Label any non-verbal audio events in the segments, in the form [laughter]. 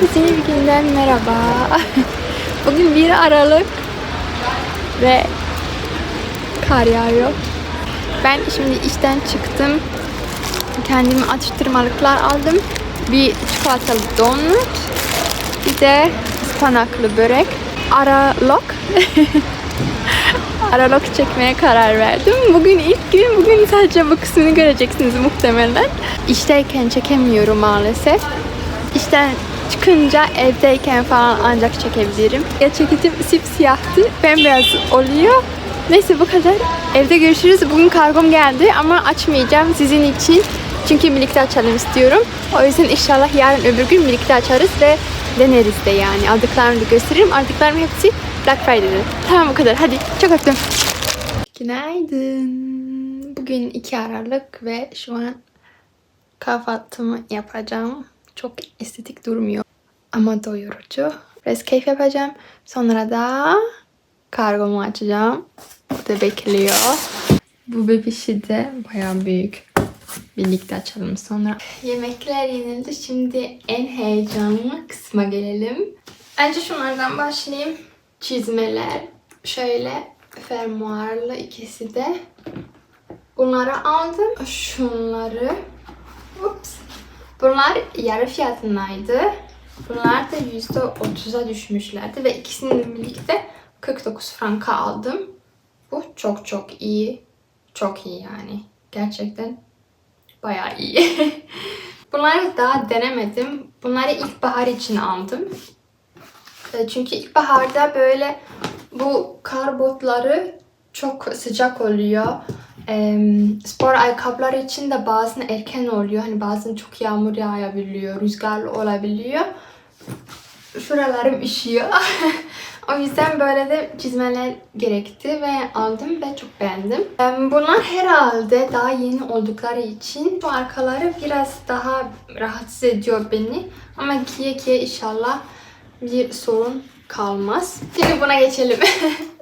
Günden merhaba. [laughs] Bugün 1 Aralık ve kar yağıyor. Ben şimdi işten çıktım. Kendime atıştırmalıklar aldım. Bir çikolatalı donut, bir de ıspanaklı börek. Aralok. [laughs] Aralok çekmeye karar verdim. Bugün ilk gün. Bugün sadece bu kısmını göreceksiniz muhtemelen. İşteyken çekemiyorum maalesef. İşten çıkınca evdeyken falan ancak çekebilirim. Ya çekitim sipsiyahtı. Bembeyaz oluyor. Neyse bu kadar. Evde görüşürüz. Bugün kargom geldi ama açmayacağım sizin için. Çünkü birlikte açalım istiyorum. O yüzden inşallah yarın öbür gün birlikte açarız ve deneriz de yani. Aldıklarımı da gösteririm. Aldıklarım hepsi Black Friday'de. Tamam bu kadar. Hadi çok öptüm. Günaydın. Bugün 2 Aralık ve şu an kahvaltımı yapacağım. Çok estetik durmuyor ama doyurucu. Biraz keyif yapacağım. Sonra da kargomu açacağım. O da bekliyor. Bu bebişi de bayağı büyük. Birlikte açalım sonra. Yemekler yenildi. Şimdi en heyecanlı kısma gelelim. Önce şunlardan başlayayım. Çizmeler. Şöyle fermuarlı ikisi de. Bunları aldım. Şunları. Ups. Bunlar yarı fiyatındaydı. Bunlar da %30'a düşmüşlerdi ve ikisini birlikte 49 franka aldım. Bu çok çok iyi. Çok iyi yani. Gerçekten bayağı iyi. [laughs] Bunları daha denemedim. Bunları ilkbahar için aldım. E, Çünkü ilkbaharda böyle bu kar botları çok sıcak oluyor. Ee, spor ayakkabılar için de bazen erken oluyor. Hani bazen çok yağmur yağabiliyor, rüzgarlı olabiliyor. Şuralarım üşüyor. [laughs] o yüzden böyle de çizmeler gerekti ve aldım ve çok beğendim. Bunlar herhalde daha yeni oldukları için şu arkaları biraz daha rahatsız ediyor beni. Ama giye giye inşallah bir sorun kalmaz. Şimdi buna geçelim. [laughs]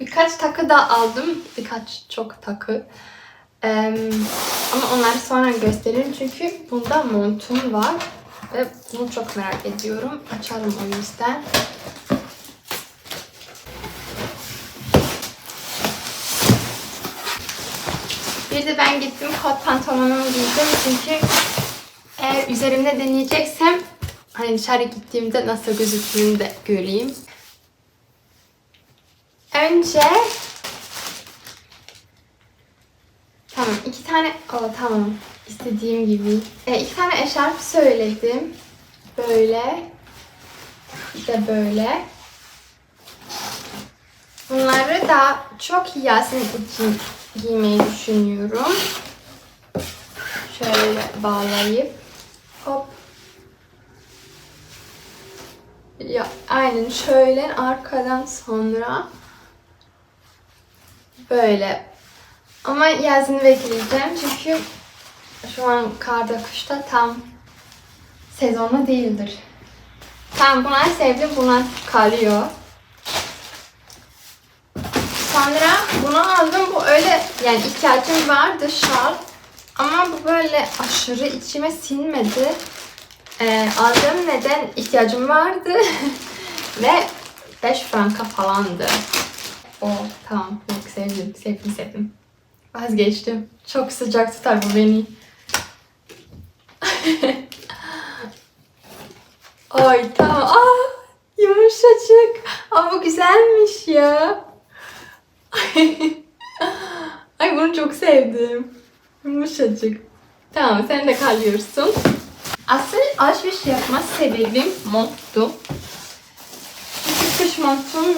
Birkaç takı da aldım. Birkaç çok takı. Ee, ama onları sonra gösteririm çünkü bunda montum var. Ve bunu çok merak ediyorum. Açalım o yüzden. Bir de ben gittim kot pantolonumu giydim çünkü eğer üzerimde deneyeceksem hani dışarı gittiğimde nasıl gözüktüğünü de göreyim. Önce Tamam iki tane o tamam istediğim gibi. E, iki tane eşarp söyledim. Böyle. Bir de böyle. Bunları da çok Yasin için giymeyi düşünüyorum. Şöyle bağlayıp hop. Ya aynen şöyle arkadan sonra böyle. Ama yazını bekleyeceğim çünkü şu an karda kışta tam sezonu değildir. Tamam bunlar sevdim. Bunlar kalıyor. Sonra bunu aldım. Bu öyle yani ihtiyacım vardı şal. Ama bu böyle aşırı içime sinmedi. Ee, aldım neden ihtiyacım vardı. [laughs] Ve 5 franka falandı. O tamam. Sevdim. Sevdim sevdim. Vazgeçtim. Çok sıcak tutar bu beni. [laughs] Ay tamam. Aa, yumuşacık. Ama bu güzelmiş ya. [laughs] Ay bunu çok sevdim. Yumuşacık. Tamam sen de kalıyorsun. Asıl alışveriş yapma sebebim monttu. Çünkü kış montum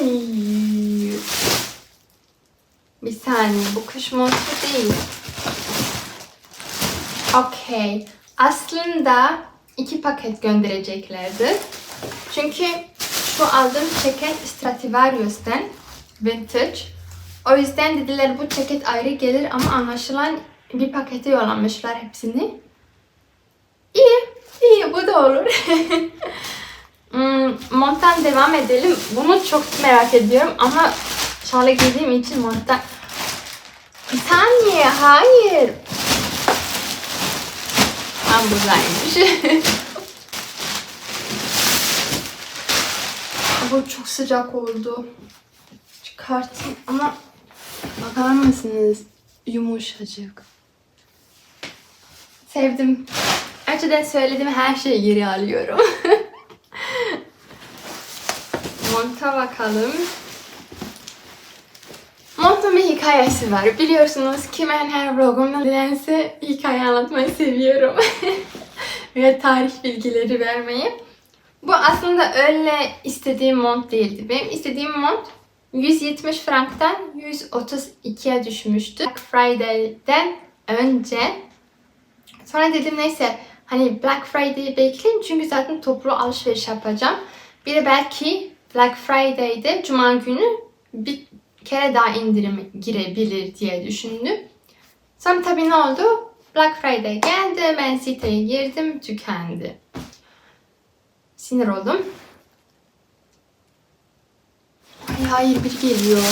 bir saniye bu kış montu değil. Okey. Aslında iki paket göndereceklerdi. Çünkü şu aldığım ceket Stradivarius'ten vintage. O yüzden dediler bu ceket ayrı gelir ama anlaşılan bir pakete yollamışlar hepsini. İyi, iyi bu da olur. [laughs] hmm, monttan devam edelim. Bunu çok merak ediyorum ama şale giydiğim için monttan... Bir saniye, hayır. Tam buradaymış. [laughs] bu çok sıcak oldu. Çıkartayım ama bakar mısınız? Yumuşacık. Sevdim. Önceden söylediğim her şeyi geri alıyorum. [laughs] Monta bakalım. Hikayesi var. Biliyorsunuz ki ben her vlogumda nedense hikaye anlatmayı seviyorum. [laughs] Ve tarih bilgileri vermeyi. Bu aslında öyle istediğim mont değildi. Benim istediğim mont 170 franktan 132'ye düşmüştü. Black Friday'den önce. Sonra dedim neyse hani Black Friday'i bekleyeyim çünkü zaten toplu alışveriş yapacağım. Bir de belki Black Friday'de Cuma günü bir kere daha indirim girebilir diye düşündüm. Sonra tabii ne oldu? Black Friday geldi, ben siteye girdim, tükendi. Sinir oldum. Ay hayır bir geliyor.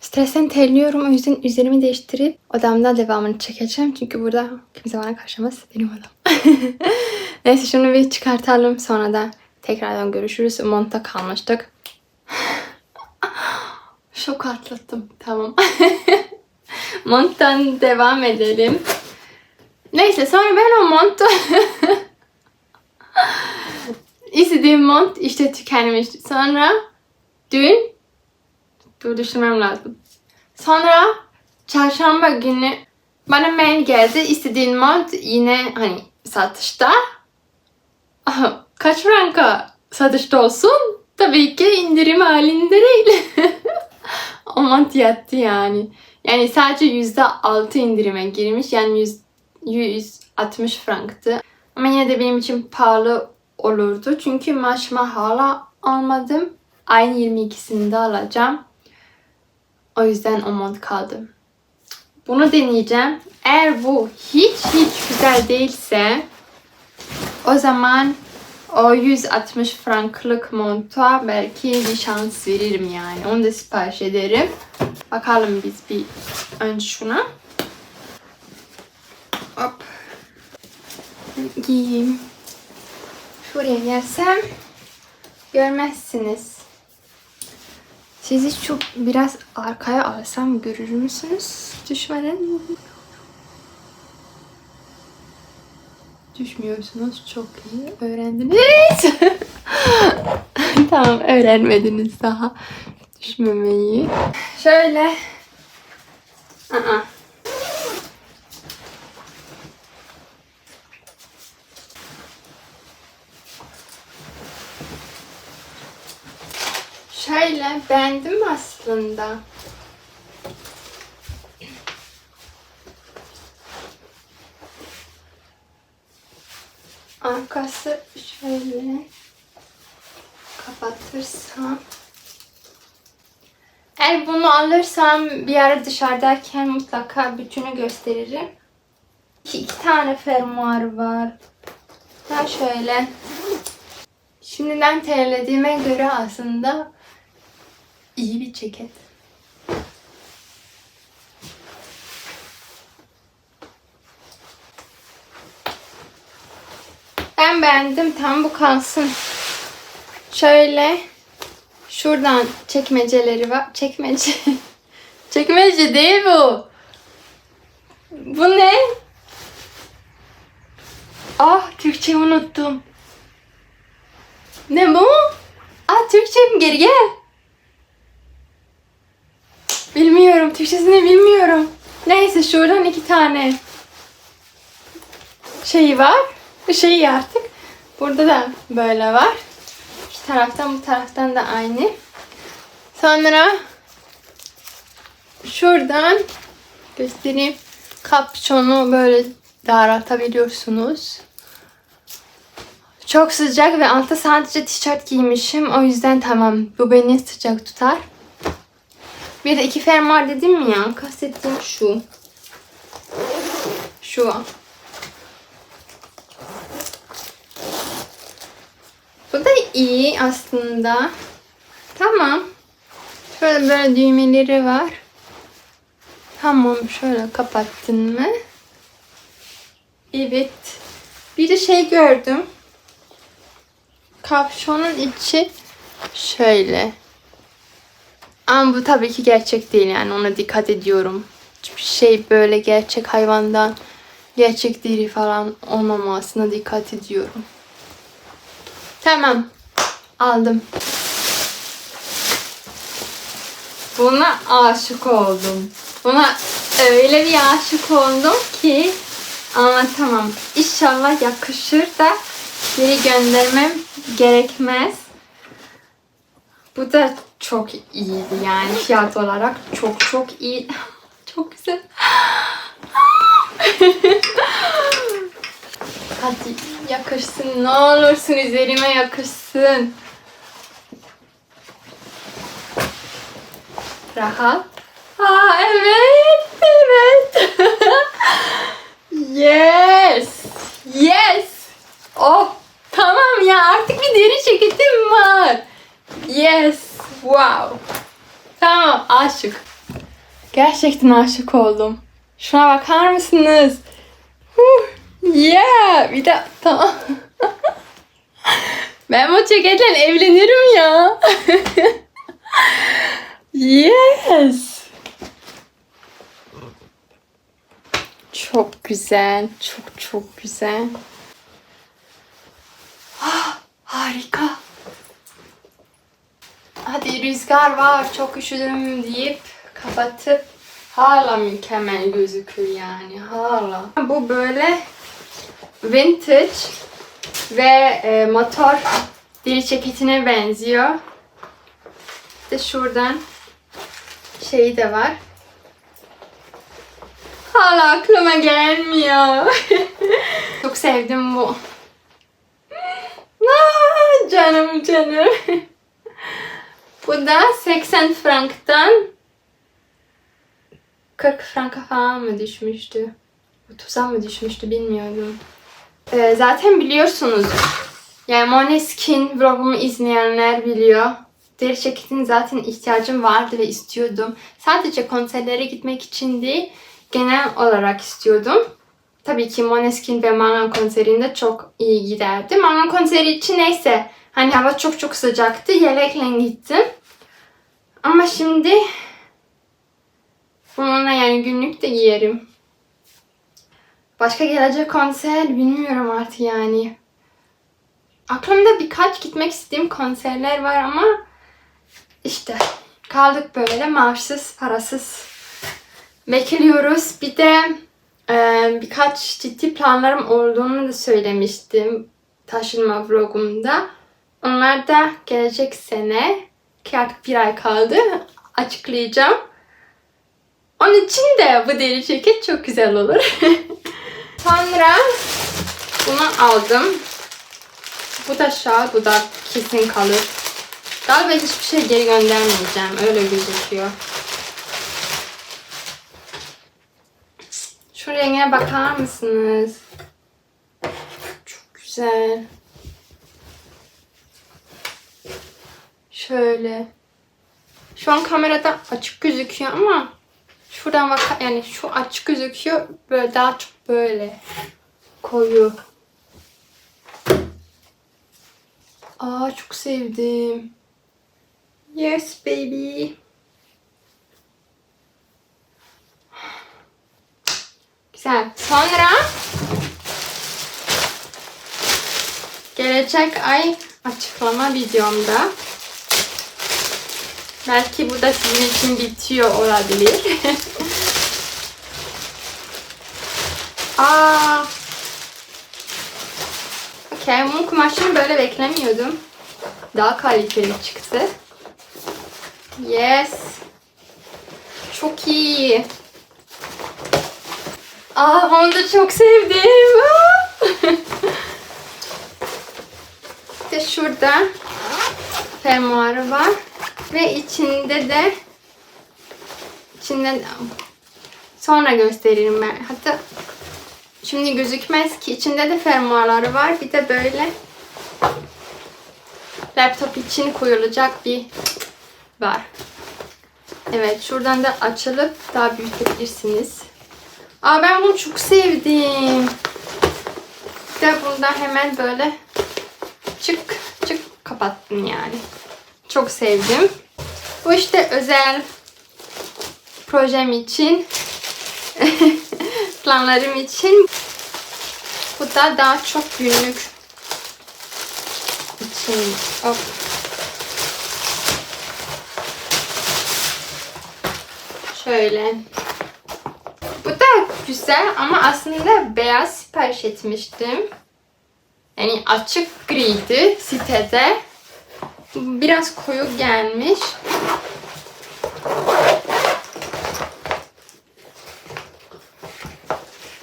Stresten terliyorum o yüzden üzerimi değiştirip odamda devamını çekeceğim. Çünkü burada kimse bana karşılamaz. Benim odam. [laughs] Neyse şunu bir çıkartalım sonra da tekrardan görüşürüz. Monta kalmıştık. Şok atlattım. Tamam. [laughs] Monttan devam edelim. Neyse sonra ben o montu [laughs] istediğim mont işte tükenmişti. Sonra dün dur düşünmem lazım. Sonra çarşamba günü bana mail geldi. İstediğin mont yine hani satışta. [laughs] Kaç franka satışta olsun? Tabii ki indirim halinde değil. Mont yattı yani. Yani sadece yüzde altı indirime girmiş. Yani yüz, 160 franktı. Ama yine de benim için pahalı olurdu. Çünkü maaşıma hala almadım. Ayın 22'sinde alacağım. O yüzden o mont kaldı. Bunu deneyeceğim. Eğer bu hiç hiç güzel değilse o zaman o 160 franklık monta belki bir şans veririm yani. Onu da sipariş ederim. Bakalım biz bir önce şuna. Hop. Giyeyim. Şuraya gelsem görmezsiniz. Sizi şu biraz arkaya alsam görür müsünüz? Düşmeden. Düşmüyorsunuz. Çok iyi. Öğrendiniz. [laughs] tamam öğrenmediniz daha. Düşmemeyi. Şöyle. Aa. Şöyle beğendim aslında. Arkası şöyle kapatırsam. Eğer bunu alırsam bir ara dışarıdayken mutlaka bütünü gösteririm. İki, iki tane fermuar var. Ha şöyle. Şimdiden terlediğime göre aslında iyi bir ceket. Ben beğendim. Tam bu kalsın. Şöyle şuradan çekmeceleri var. Çekmece. [laughs] Çekmece değil bu. Bu ne? Ah Türkçe unuttum. Ne bu? Ah Türkçem geri gel. Bilmiyorum. Türkçesini bilmiyorum. Neyse şuradan iki tane şeyi var. Bu şeyi artık. Burada da böyle var. Şu taraftan bu taraftan da aynı. Sonra şuradan göstereyim. Kapşonu böyle daraltabiliyorsunuz. Çok sıcak ve altta sadece tişört giymişim. O yüzden tamam. Bu beni sıcak tutar. Bir de iki fermuar dedim ya? Kastettiğim şu. Şu. Bu da iyi aslında. Tamam. Şöyle böyle düğmeleri var. Tamam şöyle kapattın mı? Evet. Bir de şey gördüm. Kapşonun içi şöyle. Ama bu tabii ki gerçek değil yani ona dikkat ediyorum. Hiçbir şey böyle gerçek hayvandan gerçek deri falan olmamasına dikkat ediyorum. Tamam. Aldım. Buna aşık oldum. Buna öyle bir aşık oldum ki anlatamam. İnşallah yakışır da geri göndermem gerekmez. Bu da çok iyiydi yani fiyat olarak çok çok iyi. [laughs] Çok güzel. [laughs] Hadi yakışsın ne olursun üzerime yakışsın. Rahat. Aa evet, evet. [laughs] yes, yes. Oh, tamam ya artık bir deri ceketim var. Yes, wow. Tamam, aşık. Gerçekten aşık oldum. Şuna bakar mısınız? Yeah, bir de tamam. [laughs] ben bu ceketle evlenirim ya. [laughs] Yes. Çok güzel. Çok çok güzel. Ah, harika. Hadi rüzgar var çok üşüdüm deyip kapatıp hala mükemmel gözüküyor yani hala. Bu böyle vintage ve e, motor deri ceketine benziyor. İşte şuradan şeyi de var. Hala aklıma gelmiyor. [laughs] Çok sevdim bu. Aa, canım canım. bu da 80 franktan 40 franka falan mı düşmüştü? 30'a mı düşmüştü bilmiyordum. Ee, zaten biliyorsunuz. Yani Måneskin vlogumu izleyenler biliyor. Deri ceketin zaten ihtiyacım vardı ve istiyordum. Sadece konserlere gitmek için değil, genel olarak istiyordum. Tabii ki Måneskin ve Mangan konserinde çok iyi giderdi. Mangan konseri için neyse, hani hava çok çok sıcaktı, yelekle gittim. Ama şimdi bununla yani günlük de giyerim. Başka gelecek konser bilmiyorum artık yani. Aklımda birkaç gitmek istediğim konserler var ama işte kaldık böyle maaşsız, parasız. Bekliyoruz. Bir de e, birkaç ciddi planlarım olduğunu da söylemiştim taşınma vlogumda. Onlar da gelecek sene ki artık bir ay kaldı açıklayacağım. Onun için de bu deri ceket çok güzel olur. [laughs] Sonra bunu aldım. Bu da şal, bu da kesin kalır. Galiba hiçbir şey geri göndermeyeceğim. Öyle gözüküyor. Şu rengine bakar mısınız? Çok güzel. Şöyle. Şu an kamerada açık gözüküyor ama şuradan bak yani şu açık gözüküyor. Böyle daha çok böyle koyu. Aa çok sevdim. Yes baby. Güzel. Sonra gelecek ay açıklama videomda belki bu da sizin için bitiyor olabilir. [laughs] Aa. Okey, bunun kumaşını böyle beklemiyordum. Daha kaliteli çıktı. Yes. Çok iyi. Aa, onu da çok sevdim. [laughs] İşte şurada fermuarı var. Ve içinde de içinde sonra gösteririm ben. Hatta şimdi gözükmez ki içinde de fermuarları var. Bir de böyle laptop için koyulacak bir var. Evet şuradan da açılıp daha büyütebilirsiniz. Aa ben bunu çok sevdim. Bir de bunda hemen böyle çık çık kapattım yani. Çok sevdim. Bu işte özel projem için [laughs] planlarım için bu da daha çok günlük için. Hop. Şöyle. Bu da güzel ama aslında beyaz sipariş etmiştim. Yani açık griydi sitede. Biraz koyu gelmiş.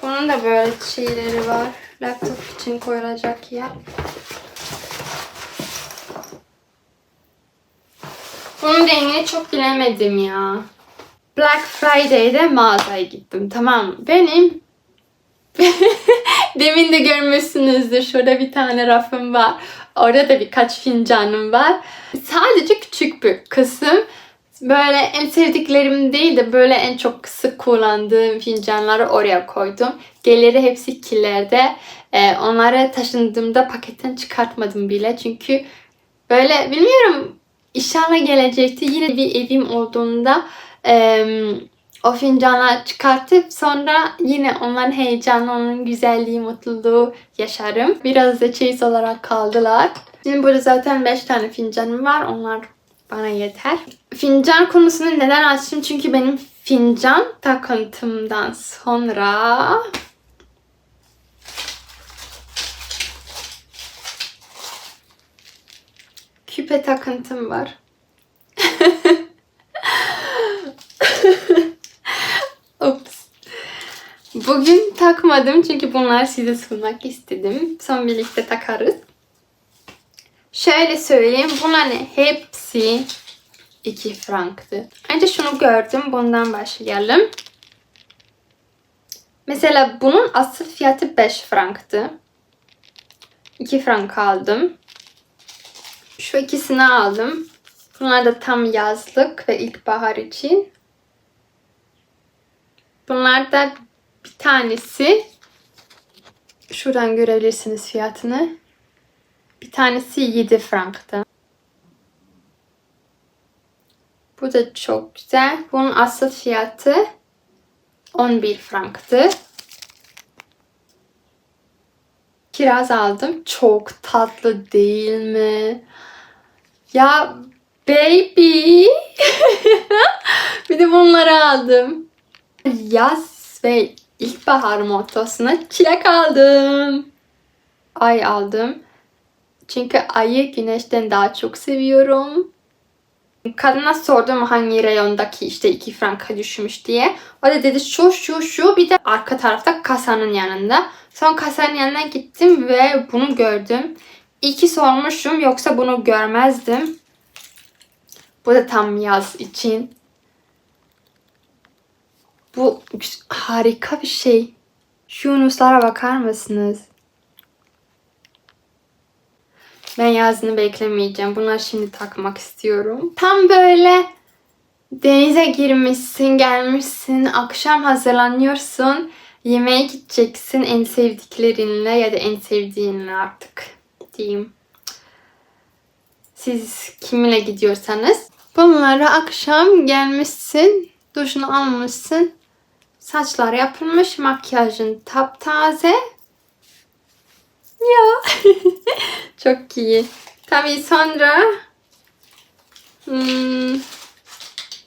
Bunun da böyle şeyleri var. Laptop için koyulacak yer. Bunun rengini çok bilemedim ya. Black Friday'de mağazaya gittim tamam? Benim [laughs] demin de görmüşsünüzdür. Şurada bir tane rafım var. Orada da birkaç fincanım var. Sadece küçük bir kısım. Böyle en sevdiklerim değil de böyle en çok sık kullandığım fincanları oraya koydum. Geliri hepsi kilerde. Ee, onları taşındığımda paketten çıkartmadım bile. Çünkü böyle bilmiyorum inşallah gelecekte yine bir evim olduğunda e, o fincanları çıkartıp sonra yine onların heyecanı, onun güzelliği, mutluluğu yaşarım. Biraz da çeyiz olarak kaldılar. Şimdi burada zaten 5 tane fincanım var. Onlar bana yeter. Fincan konusunu neden açtım? Çünkü benim fincan takıntımdan sonra küpe takıntım var. [laughs] [laughs] Ups. Bugün takmadım çünkü bunlar size sunmak istedim. Son birlikte takarız. Şöyle söyleyeyim. Bunların hepsi 2 franktı. Önce şunu gördüm. Bundan başlayalım. Mesela bunun asıl fiyatı 5 franktı. 2 frank aldım. Şu ikisini aldım. Bunlar da tam yazlık ve ilkbahar için. Bunlar da bir tanesi şuradan görebilirsiniz fiyatını. Bir tanesi 7 franktı. Bu da çok güzel. Bunun asıl fiyatı 11 franktı. Kiraz aldım. Çok tatlı değil mi? Ya baby. [laughs] bir de bunları aldım. Yaz ve ilkbahar mottosuna çilek aldım. Ay aldım. Çünkü ayı güneşten daha çok seviyorum. Kadına sordum hangi reyondaki işte 2 franka düşmüş diye. O da dedi şu şu şu bir de arka tarafta kasanın yanında. Son kasanın yanına gittim ve bunu gördüm. İyi ki sormuşum yoksa bunu görmezdim. Bu da tam yaz için. Bu harika bir şey. Şu yunuslara bakar mısınız? Ben yazını beklemeyeceğim. Bunları şimdi takmak istiyorum. Tam böyle denize girmişsin, gelmişsin, akşam hazırlanıyorsun. Yemeğe gideceksin en sevdiklerinle ya da en sevdiğinle artık diyeyim. Siz kiminle gidiyorsanız. Bunları akşam gelmişsin, duşunu almışsın. Saçlar yapılmış, makyajın taptaze. Ya. [laughs] Çok iyi. Tabii sonra hmm,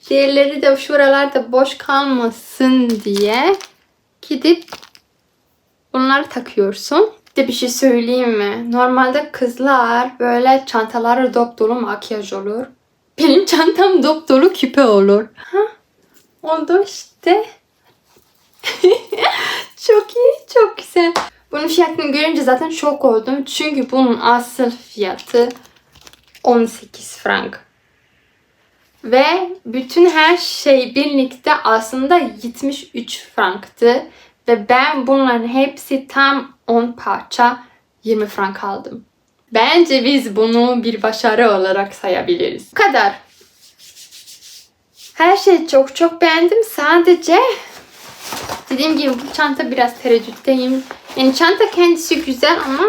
diğerleri de şuralarda boş kalmasın diye gidip bunları takıyorsun. De bir şey söyleyeyim mi? Normalde kızlar böyle çantaları dop dolu makyaj olur. Benim çantam dop dolu küpe olur. Ha? Oldu işte. [laughs] çok iyi, çok güzel. Bunun fiyatını görünce zaten şok oldum. Çünkü bunun asıl fiyatı 18 frank. Ve bütün her şey birlikte aslında 73 franktı. Ve ben bunların hepsi tam 10 parça 20 frank aldım. Bence biz bunu bir başarı olarak sayabiliriz. Bu kadar. Her şeyi çok çok beğendim. Sadece dediğim gibi bu çanta biraz tereddütteyim. Yani çanta kendisi güzel ama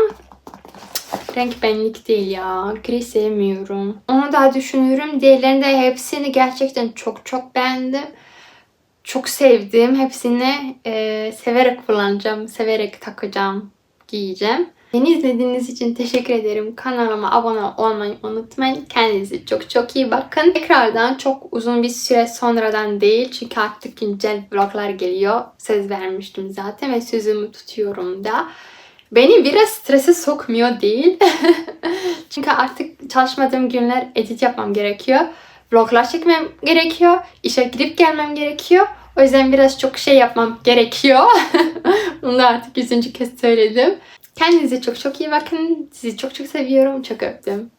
renk benlik değil ya. Gri sevmiyorum. Onu da düşünüyorum. Diğerlerini de hepsini gerçekten çok çok beğendim. Çok sevdim. Hepsini e, severek kullanacağım. Severek takacağım. Giyeceğim. Beni izlediğiniz için teşekkür ederim. Kanalıma abone olmayı unutmayın. Kendinize çok çok iyi bakın. Tekrardan çok uzun bir süre sonradan değil. Çünkü artık güncel vloglar geliyor. Söz vermiştim zaten ve sözümü tutuyorum da. Beni biraz strese sokmuyor değil. [laughs] Çünkü artık çalışmadığım günler edit yapmam gerekiyor. Vloglar çekmem gerekiyor. İşe gidip gelmem gerekiyor. O yüzden biraz çok şey yapmam gerekiyor. [laughs] Bunu da artık yüzüncü kez söyledim. Kendinize çok çok iyi bakın. Sizi çok çok seviyorum. Çok öptüm.